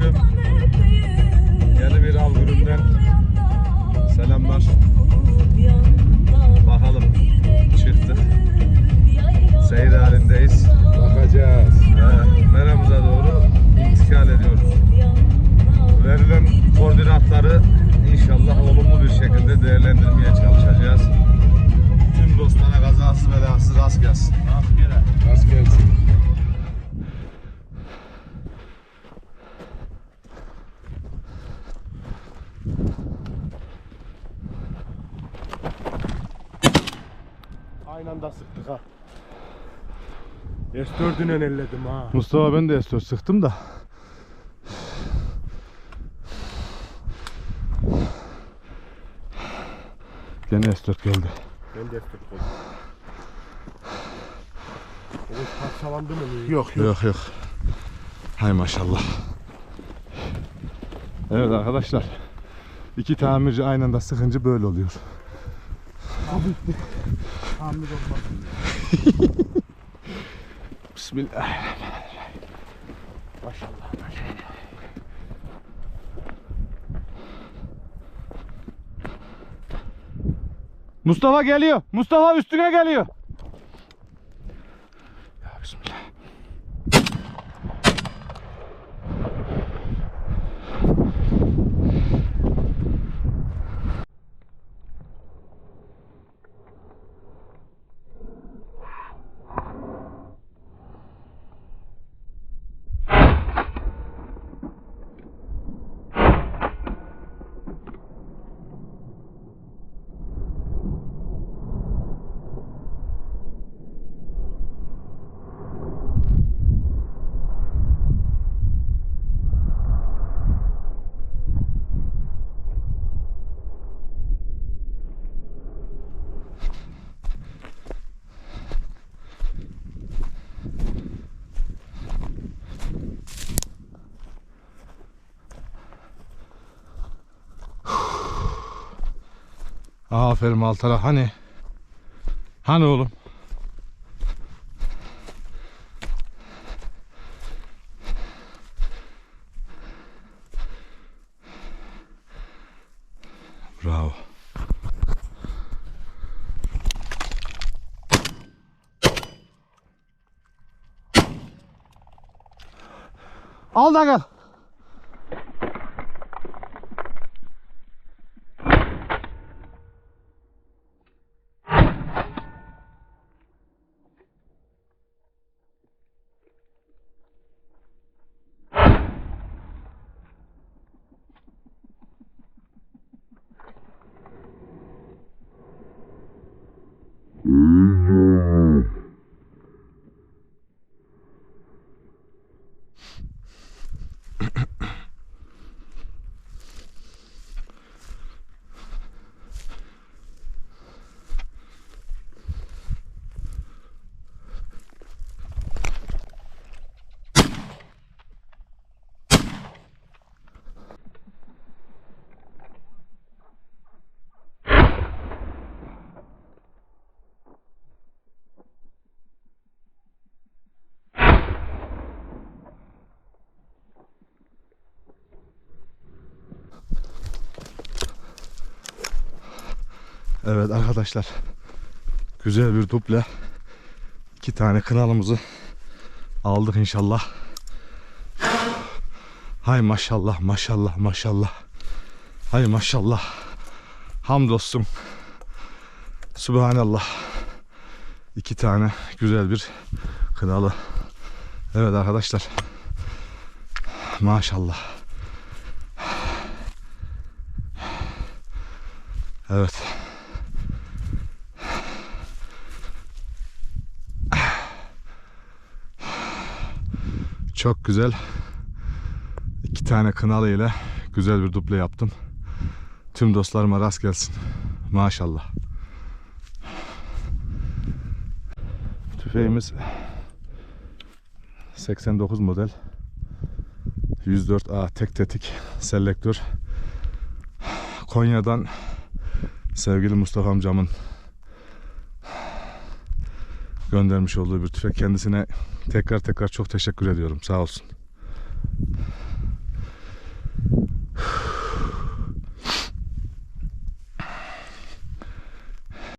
Selamünaleyküm. Yeni bir av gününden selamlar. Bakalım çıktık. Seyir halindeyiz. Bakacağız. Ee, Meramıza doğru intikal ediyoruz. Verilen koordinatları inşallah olumlu bir şekilde değerlendirmeye çalışacağız. Tüm dostlara kazasız belasız rast gelsin. Rast gelsin. Aynı anda sıktık ha. S4'üne elledim ha. Mustafa ben de S4 sıktım da. Gene S4 geldi. Ben de S4 koydum. O parçalandı mı? Yok yok. Yok Hay maşallah. Evet arkadaşlar. İki tamirci aynı anda sıkınca böyle oluyor. Tamir olmaz. Bismillah. Maşallah maşallah. Mustafa geliyor. Mustafa üstüne geliyor. Ya bismillah. Aferin Maltara hani? Hani oğlum? Bravo. Al da gel. Evet arkadaşlar. Güzel bir duple. iki tane kınalımızı aldık inşallah. Hay maşallah maşallah maşallah. Hay maşallah. Hamdolsun. Subhanallah. İki tane güzel bir kınalı. Evet arkadaşlar. Maşallah. Evet. Çok güzel. İki tane kınalı ile güzel bir duble yaptım. Tüm dostlarıma rast gelsin. Maşallah. Tüfeğimiz 89 model 104A tek tetik selektör. Konya'dan sevgili Mustafa amcamın göndermiş olduğu bir tüfek. Kendisine tekrar tekrar çok teşekkür ediyorum. Sağ olsun.